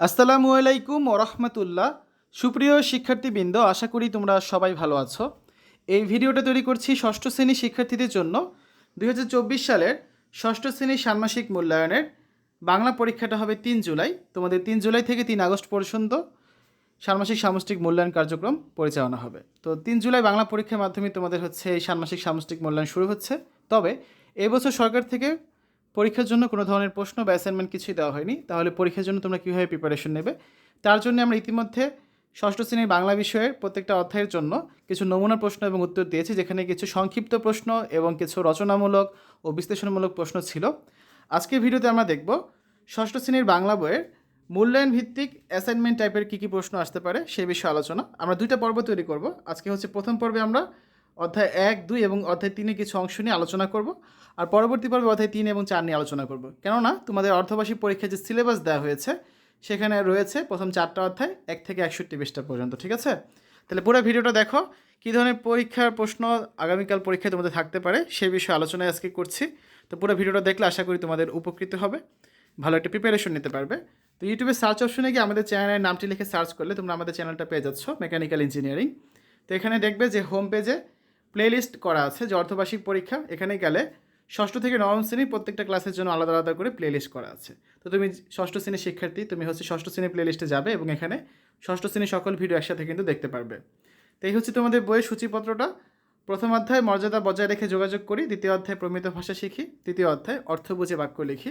আসসালামু আলাইকুম ওরহমতুল্লাহ সুপ্রিয় শিক্ষার্থীবৃন্দ, আশা করি তোমরা সবাই ভালো আছো। এই ভিডিওটা তৈরি করছি ষষ্ঠ শ্রেণির শিক্ষার্থীদের জন্য। দু হাজার চব্বিশ সালের ষষ্ঠ শ্রেণির ষান্মাসিক মূল্যায়নের বাংলা পরীক্ষাটা হবে তিন জুলাই। তোমাদের তিন জুলাই থেকে তিন আগস্ট পর্যন্ত ষান্মাসিক সামষ্টিক মূল্যায়ন কার্যক্রম পরিচালনা হবে। তো তিন জুলাই বাংলা পরীক্ষার মাধ্যমে তোমাদের হচ্ছে এই ষান্মাসিক সামষ্টিক মূল্যায়ন শুরু হচ্ছে। তবে এবছর সরকার থেকে পরীক্ষার জন্য কোনো ধরনের প্রশ্ন বা অ্যাসাইনমেন্ট কিছুই দেওয়া হয়নি। তাহলে পরীক্ষার জন্য তোমরা কীভাবে প্রিপারেশন নেবে? তার জন্য আমরা ইতিমধ্যে ষষ্ঠ শ্রেণির বাংলা বিষয়ের প্রত্যেকটা অধ্যায়ের জন্য কিছু নমুনা প্রশ্ন এবং উত্তর দিয়েছি, যেখানে কিছু সংক্ষিপ্ত প্রশ্ন এবং কিছু রচনামূলক ও বিশ্লেষণমূলক প্রশ্ন ছিল। আজকের ভিডিওতে আমরা দেখব ষষ্ঠ শ্রেণির বাংলা বইয়ের মূল্যায়ন ভিত্তিক অ্যাসাইনমেন্ট টাইপের কী কী প্রশ্ন আসতে পারে সে বিষয়ে আলোচনা। আমরা দুইটা পর্ব তৈরি করব। আজকে হচ্ছে প্রথম পর্বে আমরা অধ্যায় এক, দুই এবং অধ্যায় তিনে কিছু অংশ নিয়ে আলোচনা করব। আর পরবর্তী পর্বে অধ্যায় তিন এবং চার নিয়ে আলোচনা করব। কেননা তোমাদের অর্ধবার্ষিক পরীক্ষায় যে সিলেবাস দেওয়া হয়েছে, সেখানে রয়েছে প্রথম চারটা অধ্যায় এক থেকে একষট্টি পৃষ্ঠা পর্যন্ত, ঠিক আছে? তাহলে পুরো ভিডিওটা দেখো, কী ধরনের পরীক্ষার প্রশ্ন আগামীকাল পরীক্ষায় তোমাদের থাকতে পারে সেই বিষয়ে আলোচনায় আজকে করছি। তো পুরো ভিডিওটা দেখলে আশা করি তোমাদের উপকৃত হবে, ভালো একটা প্রিপারেশন নিতে পারবে। তো ইউটিউবে সার্চ অপশনে গিয়ে আমাদের চ্যানেলের নামটি লিখে সার্চ করলে তোমরা আমাদের চ্যানেলটা পেয়ে যাচ্ছ মেকানিক্যাল ইঞ্জিনিয়ারিং তো এখানে দেখবে যে হোম পেজে প্লেলিস্ট করা আছে, যে অর্ধবার্ষিক পরীক্ষা। এখানে গেলে ষষ্ঠ থেকে নবম শ্রেণির প্রত্যেকটা ক্লাসের জন্য আলাদা আলাদা করে প্লেলিস্ট করা আছে। তো তুমি ষষ্ঠ শ্রেণির শিক্ষার্থী, তুমি হচ্ছে ষষ্ঠ শ্রেণির প্লেলিস্টে যাবে এবং এখানে ষষ্ঠ শ্রেণির সকল ভিডিও একসাথে কিন্তু দেখতে পারবে। তো এই হচ্ছে তোমাদের বইয়ের সূচিপত্রটা। প্রথম অধ্যায়, মর্যাদা বজায় রেখে যোগাযোগ করি। দ্বিতীয় অধ্যায়, প্রমিত ভাষা শিখি। তৃতীয় অধ্যায়, অর্থ বুঝে বাক্য লিখি।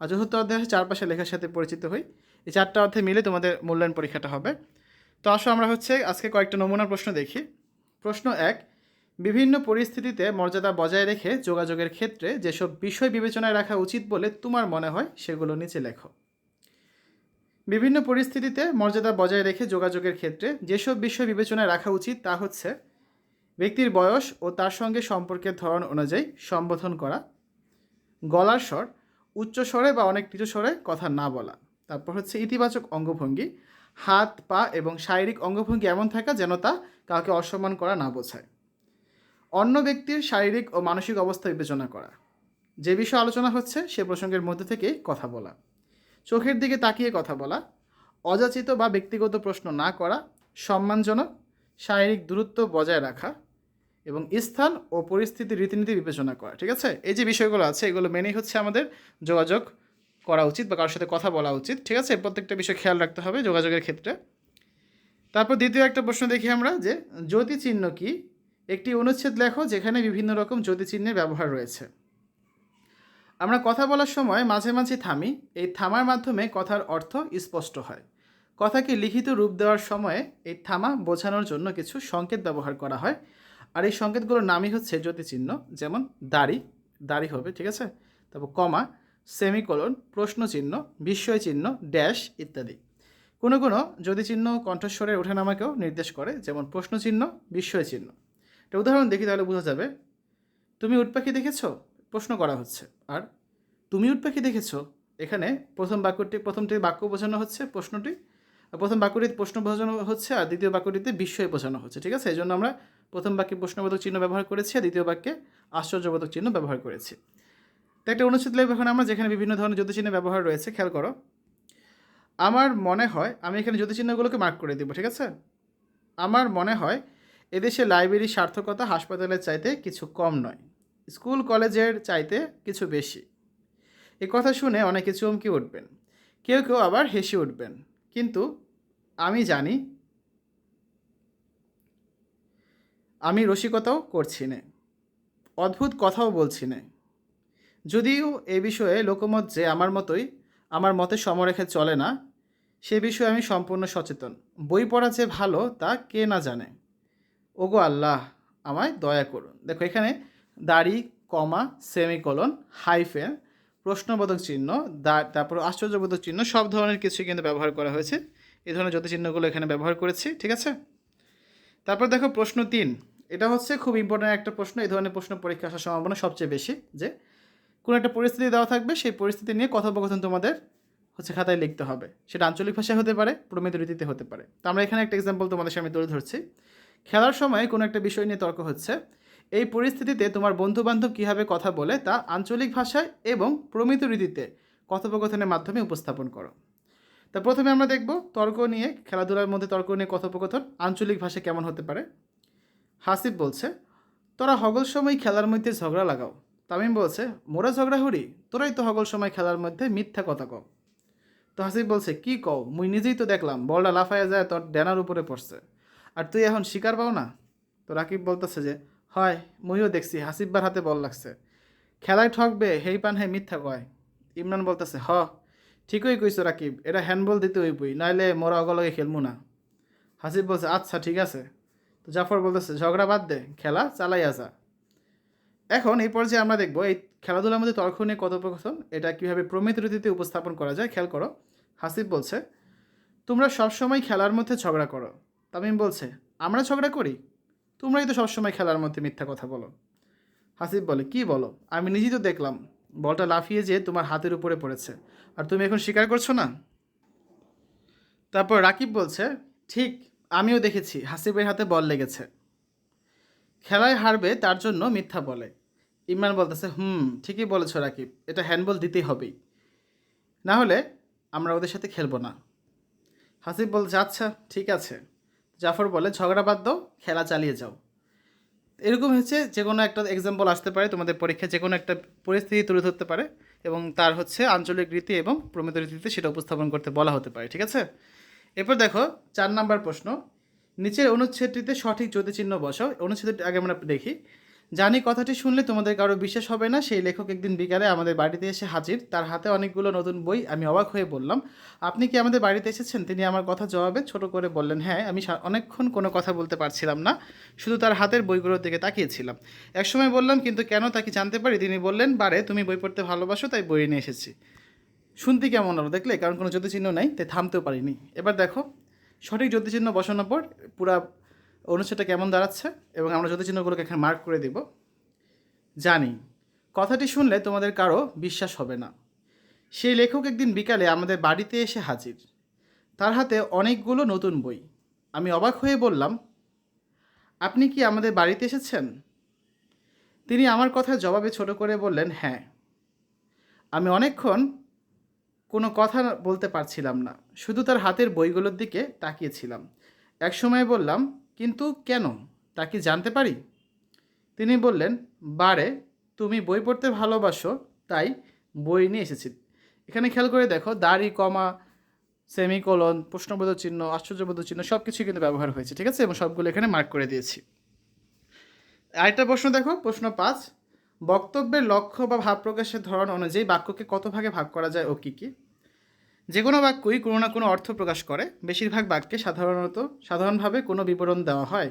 আর চতুর্থ অধ্যায় চারপাশে লেখার সাথে পরিচিত হই। এই চারটা অধ্যায় মিলে তোমাদের মূল্যায়ন পরীক্ষাটা হবে। তো আসো আমরা হচ্ছে আজকে কয়েকটা নমুনা প্রশ্ন দেখি। প্রশ্ন এক বিভিন্ন পরিস্থিতিতে মর্যাদা বজায় রেখে যোগাযোগের ক্ষেত্রে যেসব বিষয় বিবেচনায় রাখা উচিত বলে তোমার মনে হয় সেগুলো নিচে লেখো। বিভিন্ন পরিস্থিতিতে মর্যাদা বজায় রেখে যোগাযোগের ক্ষেত্রে যেসব বিষয় বিবেচনায় রাখা উচিত তা হচ্ছে ব্যক্তির বয়স ও তার সঙ্গে সম্পর্কের ধরন অনুযায়ী সম্বোধন করা, গলার স্বর, উচ্চ স্বরে বা অনেক নিচু স্বরে কথা না বলা। তারপর হচ্ছে ইতিবাচক অঙ্গভঙ্গি, হাত, পা এবং শারীরিক অঙ্গভঙ্গি এমন থাকা যেন তা কাউকে অসম্মান করা না বোঝায়। অন্য ব্যক্তির শারীরিক ও মানসিক অবস্থা বিবেচনা করা। যে বিষয়ে আলোচনা হচ্ছে, সে প্রসঙ্গের মধ্যে থেকে কথা বলা। চোখের দিকে তাকিয়ে কথা বলা। অযাচিত বা ব্যক্তিগত প্রশ্ন না করা। সম্মানজনক। শারীরিক দূরত্ব বজায় রাখা। এবং স্থান ও পরিস্থিতি রীতিনীতি বিবেচনা করা। ঠিক আছে? এই যে বিষয়গুলো আছে, এগুলো মেনেই হচ্ছে আমাদের যোগাযোগ করা উচিত বা কারোর সাথে কথা বলা উচিত। ঠিক আছে? প্রত্যেকটা বিষয় খেয়াল রাখতে হবে যোগাযোগের ক্ষেত্রে। তারপর দ্বিতীয় একটা প্রশ্ন দেখি আমরা যে জ্যোতি চিহ্ন কি? একটি অনুচ্ছেদ লেখো যেখানে বিভিন্ন রকম চিহ্নের ব্যবহার রয়েছে। আমরা কথা বলার সময় মাঝে মাঝে থামি, এই থামার মাধ্যমে কথার অর্থ স্পষ্ট হয়। কথাকে লিখিত রূপ দেওয়ার সময়ে এই থামা বোঝানোর জন্য কিছু সংকেত ব্যবহার করা হয়। আর এই সংকেতগুলোর নামই হচ্ছে জ্যোতিচিহ্ন, যেমন দাড়ি দাড়ি হবে, ঠিক আছে? তারপর কমা, সেমিকোলন, প্রশ্নচিহ্ন বিস্ময় চিহ্ন ড্যাশ ইত্যাদি। কোনো কোনো জ্যোতিচিহ্ন কণ্ঠস্বরের ওঠানামাকেও নির্দেশ করে, যেমন প্রশ্নচিহ্ন বিস্ময় চিহ্ন একটা উদাহরণ দেখি তাহলে বোঝা যাবে। তুমি উট পাখি দেখেছ? প্রশ্ন করা হচ্ছে। আর তুমি উট পাখি দেখেছ? এখানে প্রথম বাক্যটি প্রথমটি বাক্য বোঝানো হচ্ছে প্রশ্নটি। প্রথম বাক্যটিতে প্রশ্ন বোঝানো হচ্ছে আর দ্বিতীয় বাক্যটিতে বিস্ময় বোঝানো হচ্ছে, ঠিক আছে? এই জন্য আমরা প্রথম বাক্যে প্রশ্নবোধক চিহ্ন ব্যবহার করেছি আর দ্বিতীয় বাক্যে আশ্চর্যবোধক চিহ্ন ব্যবহার করেছি। তো একটা অনুচ্ছেদ লেখ এখন আমরা, যেখানে বিভিন্ন ধরনের জ্যোতিচিহ্ন ব্যবহার রয়েছে, খেয়াল করো। আমার মনে হয়, আমি এখানে জ্যোতিচিহ্নগুলোকে মার্ক করে দিব, ঠিক আছে? আমার মনে হয় এদেশে লাইব্রেরির সার্থকতা হাসপাতালের চাইতে কিছু কম নয় স্কুল কলেজের চাইতে কিছু বেশি। এ কথা শুনে অনেকে চমকে উঠবেন, কেউ কেউ আবার হেসে উঠবেন, কিন্তু আমি জানি আমি রসিকতাও করছি না, অদ্ভুত কথাও বলছি না। যদিও এ বিষয়ে লোকমত যে আমার মতোই, আমার মতে সমরেখে চলে না, সে বিষয়ে আমি সম্পূর্ণ সচেতন। বই পড়া যে ভালো, তা কে না জানে। ওগো আল্লাহ, আমায় দয়া করুন। দেখো এখানে দাড়ি, কমা, সেমিকোলন, হাইফেন, প্রশ্নবোধক চিহ্ন তারপর আশ্চর্যবোধক চিহ্ন, সব ধরনের কিছুই কিন্তু ব্যবহার করা হয়েছে। এই ধরনের যত চিহ্নগুলো এখানে ব্যবহার করেছি, ঠিক আছে? তারপর দেখো প্রশ্ন তিন। এটা হচ্ছে খুব ইম্পর্ট্যান্ট একটা প্রশ্ন, এই ধরনের প্রশ্ন পরীক্ষা আসার সম্ভাবনা সবচেয়ে বেশি, যে কোনো একটা পরিস্থিতি দেওয়া থাকবে, সেই পরিস্থিতি নিয়ে কথোপকথন তোমাদের হচ্ছে খাতায় লিখতে হবে। সেটা আঞ্চলিক ভাষায় হতে পারে, প্রমিত রীতিতে হতে পারে। তো আমরা এখানে একটা এক্সাম্পল তোমাদের সামনে তুলে ধরছি। খেলার সময় কোনো একটা বিষয় নিয়ে তর্ক হচ্ছে। এই পরিস্থিতিতে তোমার বন্ধু বান্ধব কীভাবে কথা বলে তা আঞ্চলিক ভাষায় এবং প্রমিত রীতিতে কথোপকথনের মাধ্যমে উপস্থাপন করো। তা প্রথমে আমরা দেখব তর্ক নিয়ে, খেলাধুলার মধ্যে তর্ক নিয়ে কথোপকথন আঞ্চলিক ভাষা কেমন হতে পারে। হাসিব বলছে, তোরা হগল সময় খেলার মধ্যে ঝগড়া লাগাও। তামিম বলছে, মোরা ঝগড়া হরি তোরাই তো হগল সময় খেলার মধ্যে মিথ্যা কথা কও। তো হাসিব বলছে, কি কও? মুই নিজেই তো দেখলাম, বলটা লাফাইয়া যায়, তোর ড্যানার উপরে পড়ছে। আর তুই এখন শিকার পাও না? তো রাকিব বলতেছে যে, হয় মুইও দেখছি হাসিববার হাতে বল লাগছে। খেলায় ঠকবে, হেই পান হে মিথ্যা কয়। ইমরান বলতেছে, হ, ঠিকই কইছো রাকিব, এটা হ্যান্ডবল দিতে হইবই, নাইলে মোরা অগলগে খেলব না। হাসিব বলছে আচ্ছা ঠিক আছে। তো জাফর বলতেছে, ঝগড়া বাদ দে, খেলা চালাইয়া যা। এখন এই পর্যায়ে আমরা দেখব, এই খেলাধুলার মধ্যে তর্ক নিয়ে কথোপকথন, এটা কীভাবে প্রমিত রীতিতে উপস্থাপন করা যায়, খেয়াল করো। হাসিব বলছে, তোমরা সবসময় খেলার মধ্যে ঝগড়া করো তামিম বলছে, আমরা ঝগড়া করি? তোমরাই তো সবসময় খেলার মধ্যে মিথ্যা কথা বলো। হাসিব বলে, কি বলো? আমি নিজেই তো দেখলাম, বলটা লাফিয়ে যেয়ে তোমার হাতের উপরে পড়েছে। আর তুমি এখন স্বীকার করছ না? তারপর রাকিব বলছে, ঠিক, আমিও দেখেছি হাসিবের হাতে বল লেগেছে। খেলায় হারবে তার জন্য মিথ্যা বলে। ইমরান বলতেছে, হুম, ঠিকই বলেছ রাকিব, এটা হ্যান্ডবল দিতেই হবেই। না হলে আমরা ওদের সাথে খেলব না। হাসিব বলছে আচ্ছা ঠিক আছে। জাফর বলে, ঝগড়া বাদ দাও, খেলা চালিয়ে যাও। এরকম হচ্ছে যে কোনো একটা এক্সাম্পল আসতে পারে, তোমাদের পরীক্ষায় যে কোনো একটা পরিস্থিতি তুলে ধরতে পারে এবং তার হচ্ছে আঞ্চলিক রীতি এবং প্রমিত রীতিতে সেটা উপস্থাপন করতে বলা হতে পারে, ঠিক আছে? এরপর দেখো, চার নাম্বার প্রশ্ন, নিচের অনুচ্ছেদটিতে সঠিক জ্যোতিচিহ্ন বসাও, অনুচ্ছেদটি আগে আমরা দেখি। জানি কথাটি শুনলে তোমাদের কারও বিশ্বাস হবে না। সেই লেখক একদিন বিকালে আমাদের বাড়িতে এসে হাজির। তার হাতে অনেকগুলো নতুন বই আমি অবাক হয়ে বললাম, আপনি কি আমাদের বাড়িতে এসেছেন? তিনি আমার কথা জবাবে ছোট করে বললেন হ্যাঁ আমি অনেকক্ষণ কোনো কথা বলতে পারছিলাম না, শুধু তার হাতের বইগুলোর দিকে তাকিয়েছিলাম। একসময় বললাম, কিন্তু কেন তাকে জানতে পারি? তিনি বললেন, বারে, তুমি বই পড়তে ভালোবাসো, তাই বই নিয়ে এসেছি। শুনতে কেমন হলো দেখলে? কারণ কোনো জ্যোতিচিহ্ন নেই, তাই থামতেও পারিনি। এবার দেখো, সঠিক জ্যোতিচিহ্ন বসানোর পর পুরা অনুচ্ছেদটা কেমন দাঁড়াচ্ছে? এবং আমরা জ্যোতিচিহ্নগুলোকে এখানে মার্ক করে দিব। জানি, কথাটি শুনলে তোমাদের কারও বিশ্বাস হবে না। সেই লেখক একদিন বিকালে আমাদের বাড়িতে এসে হাজির। তার হাতে অনেকগুলো নতুন বই। আমি অবাক হয়ে বললাম, আপনি কি আমাদের বাড়িতে এসেছেন? তিনি আমার কথা জবাবে ছোট করে বললেন হ্যাঁ। আমি অনেকক্ষণ কোনো কথা বলতে পারছিলাম না। শুধু তার হাতের বইগুলোর দিকে তাকিয়েছিলাম। এক সময় বললাম কিন্তু কেন? তা কি জানতে পারি? তিনি বললেন, বারে, তুমি বই পড়তে ভালোবাসো, তাই বই নিয়ে এসেছি। এখানে খেয়াল করে দেখো, দাড়ি, কমা, সেমিকোলন প্রশ্নবোধ চিহ্ন আশ্চর্যবোধ চিহ্ন সব কিছুই কিন্তু ব্যবহার হয়েছে, ঠিক আছে? এবং সবগুলো এখানে মার্ক করে দিয়েছি। আরেকটা প্রশ্ন দেখো, প্রশ্ন পাঁচ, বক্তব্যের লক্ষ্য বা ভাব প্রকাশের ধরন অনুযায়ী বাক্যকে কত ভাগে ভাগ করা যায় ও কী কী? যে কোনো বাক্যই কোনো না কোনো অর্থ প্রকাশ করে। বেশিরভাগ বাক্যে সাধারণত, সাধারণভাবে কোনো বিবরণ দেওয়া হয়।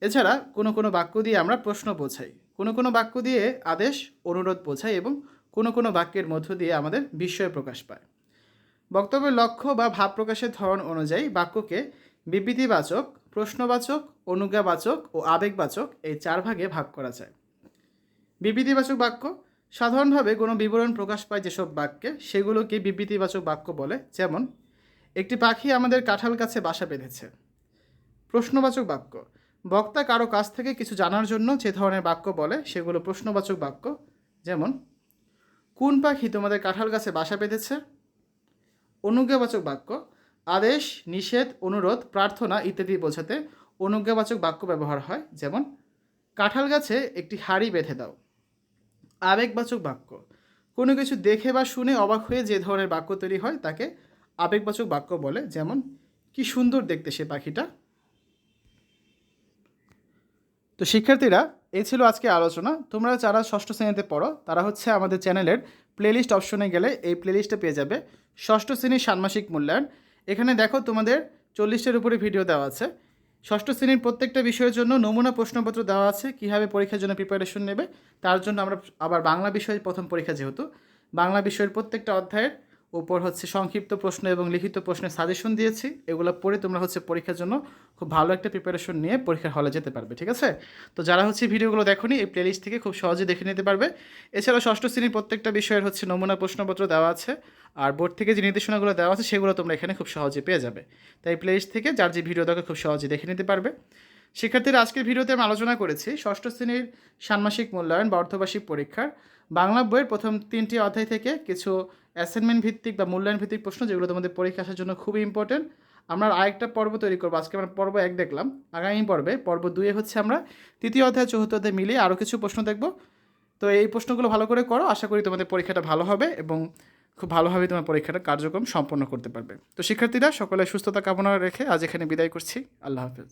এছাড়া কোনো কোনো বাক্য দিয়ে আমরা প্রশ্ন বোঝাই। কোনো কোনো বাক্য দিয়ে আদেশ, অনুরোধ বোঝাই এবং কোনো কোনো বাক্যের মধ্য দিয়ে আমাদের বিস্ময় প্রকাশ পায়। বক্তব্যের লক্ষ্য বা ভাব প্রকাশের ধরন অনুযায়ী বাক্যকে বিবৃতিবাচক, প্রশ্নবাচক, অনুজ্ঞাবাচক ও আবেগবাচক এই চার ভাগে ভাগ করা যায়। বিবৃতিবাচক বাক্য সাধারণভাবে কোনো বিবরণ প্রকাশ পায় যেসব বাক্যে, সেগুলোকে বিবৃতিবাচক বাক্য বলে, যেমন, একটি পাখি আমাদের কাঁঠাল গাছে বাসা বেঁধেছে। প্রশ্নবাচক বাক্য, বক্তা কারও কাছ থেকে কিছু জানার জন্য যে ধরনের বাক্য বলে, সেগুলো প্রশ্নবাচক বাক্য। যেমন, কোন পাখি তোমাদের কাঁঠাল গাছে বাসা বেঁধেছে? অনুজ্ঞাবাচক বাক্য, আদেশ, নিষেধ, অনুরোধ, প্রার্থনা ইত্যাদি বোঝাতে অনুজ্ঞাবাচক বাক্য ব্যবহার হয়। যেমন, কাঁঠাল গাছে একটি হাড়ি বেঁধে দাও। আবেগবাচক বাক্য। কোনো কিছু দেখে বা শুনে অবাক হয়ে যে ধরনের বাক্য তৈরি হয়, তাকে আবেগবাচক বাক্য বলে, যেমন, কি সুন্দর দেখতে সে পাখিটা। তো শিক্ষার্থীরা এই ছিল আজকে আলোচনা। তোমরা যারা ষষ্ঠ শ্রেণীতে পড়ো, তারা হচ্ছে আমাদের চ্যানেলের প্লেলিস্ট অপশনে গেলে এই প্লেলিস্টে পেয়ে যাবে ষষ্ঠ শ্রেণির ষান্মাসিক মূল্যায়ন। এখানে দেখো তোমাদের চল্লিশটার উপরে ভিডিও দেওয়া আছে। ষষ্ঠ শ্রেণির প্রত্যেকটা বিষয়ের জন্য নমুনা প্রশ্নপত্র দেওয়া আছে, কীভাবে পরীক্ষার জন্য প্রিপারেশন নেবে, তার জন্য আমরা আবার বাংলা বিষয়ের প্রথম পরীক্ষা যেহেতু, বাংলা বিষয়ের প্রত্যেকটা অধ্যায়ের উপর হচ্ছে সংক্ষিপ্ত প্রশ্ন এবং লিখিত প্রশ্নের সাজেশন দিয়েছি। এগুলো পড়ে তোমরা হচ্ছে পরীক্ষার জন্য খুব ভালো একটা প্রিপারেশন নিয়ে পরীক্ষার হলে যেতে পারবে, ঠিক আছে? তো যারা হচ্ছে ভিডিওগুলো দেখোনি, এই প্লেলিস্ট থেকে খুব সহজে দেখে নিতে পারবে। এছাড়াও ষষ্ঠ শ্রেণির প্রত্যেকটা বিষয়ের হচ্ছে নমুনা প্রশ্নপত্র দেওয়া আছে আর বোর্ড থেকে যে নির্দেশনাগুলো দেওয়া আছে, সেগুলো তোমরা এখানে খুব সহজে পেয়ে যাবে। তাই প্লেলিস্ট থেকে যার যে ভিডিও দরকার খুব সহজে দেখে নিতে পারবে। শিক্ষার্থীরা, আজকের ভিডিওতে আমি আলোচনা করেছি ষষ্ঠ শ্রেণির ষান্মাসিক মূল্যায়ন বা অর্ধবার্ষিক পরীক্ষার। বাংলা বইয়ের প্রথম তিনটি অধ্যায় থেকে কিছু অ্যাসাইনমেন্ট ভিত্তিক বা মূল্যায়ন ভিত্তিক প্রশ্ন যেগুলো তোমাদের পরীক্ষা আসার জন্য খুবই ইম্পর্টেন্ট আমরা আরেকটা পর্ব তৈরি করব। আজকে আমরা পর্ব এক দেখলাম। আগামী পর্বে, পর্ব দুয়ে হচ্ছে আমরা তৃতীয় অধ্যায়, চতুর্থ অধ্যায় মিলিয়ে আরও কিছু প্রশ্ন দেখব। তো এই প্রশ্নগুলো ভালো করে করো। আশা করি তোমাদের পরীক্ষাটা ভালো হবে এবং খুব ভালোভাবে তোমার পরীক্ষাটা কার্যক্রম সম্পন্ন করতে পারবে। তো শিক্ষার্থীরা, সকলে সুস্থতা কামনা রেখে আজ এখানে বিদায় করছি। আল্লাহ হাফেজ।